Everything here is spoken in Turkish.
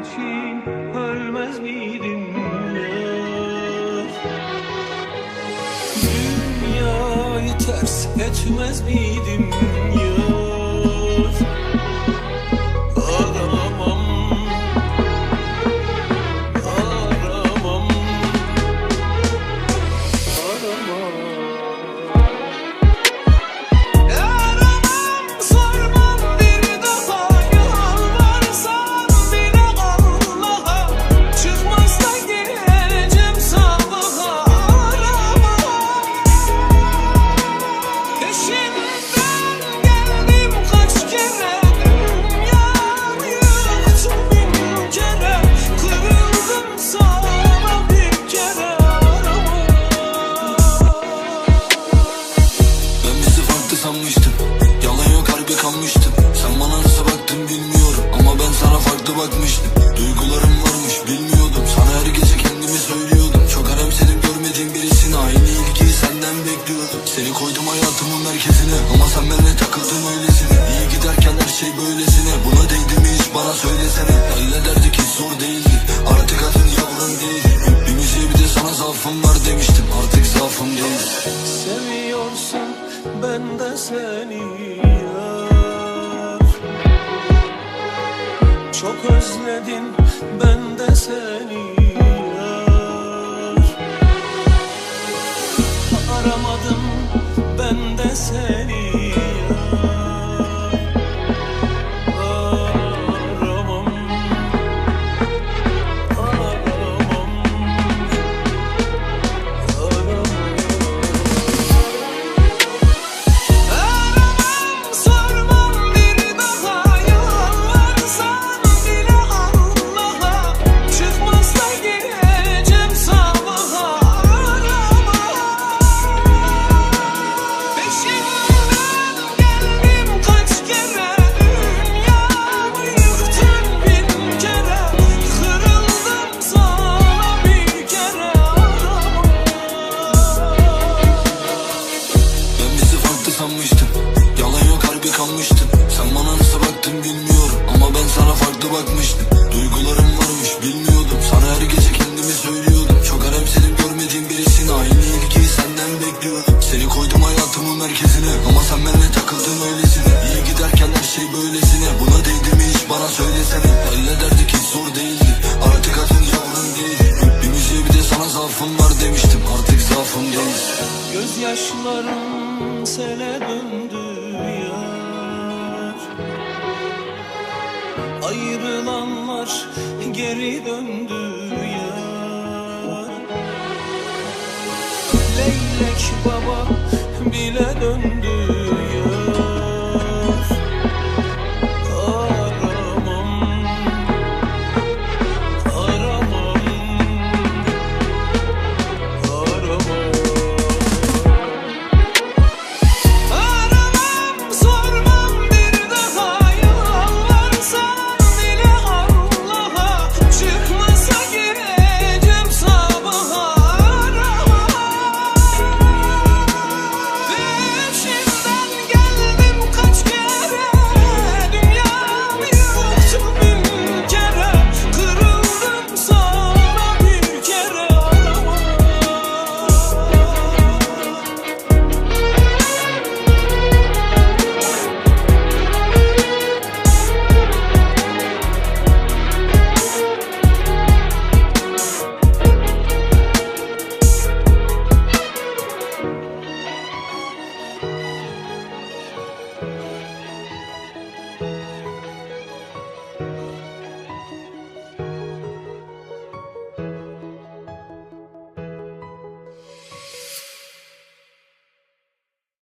için ölmez miydim? Dünyayı ters etmez miydim bakmıştım Duygularım varmış bilmiyordum. Sana her gece kendimi söylüyordum. Çok önemsedim görmediğim birisini. Aynı ilgiyi senden bekliyordum. Seni koydum hayatımın merkezine. Ama sen benimle takıldın öylesine. İyi giderken her şey böylesine. Buna değdi mi hiç bana söylesene. Hallederdik hiç zor değildi. Artık adın yavrum değil. Bir müziğe de sana zaafım var demiştim. Artık zaafım değil. Seviyorsan ben de seni özledim ben de seni yar Aramadım ben de seni Yalan yok harbi kalmıştım Sen bana nasıl baktın bilmiyorum. Ama ben sana farklı bakmıştım. Duygularım varmış bilmiyordum. Sana her gece kendimi söylüyordum. Çok önemsedim görmediğim birisini. Aynı ilgiyi senden bekliyordum. Seni koydum hayatımın merkezine. Ama sen benimle takıldın öylesine. İyi giderken her şey böylesine. Buna değdi mi hiç bana söylesene. Hallederdik hiç zor değildi. Artık adın yavrum değil. Bir müziğe bir de sana zaafım var demiştim. Artık zaafım değil. Gözyaşlarım sele döndü yar. Ayrılanlar geri döndü yar. Leylek baba bile döndü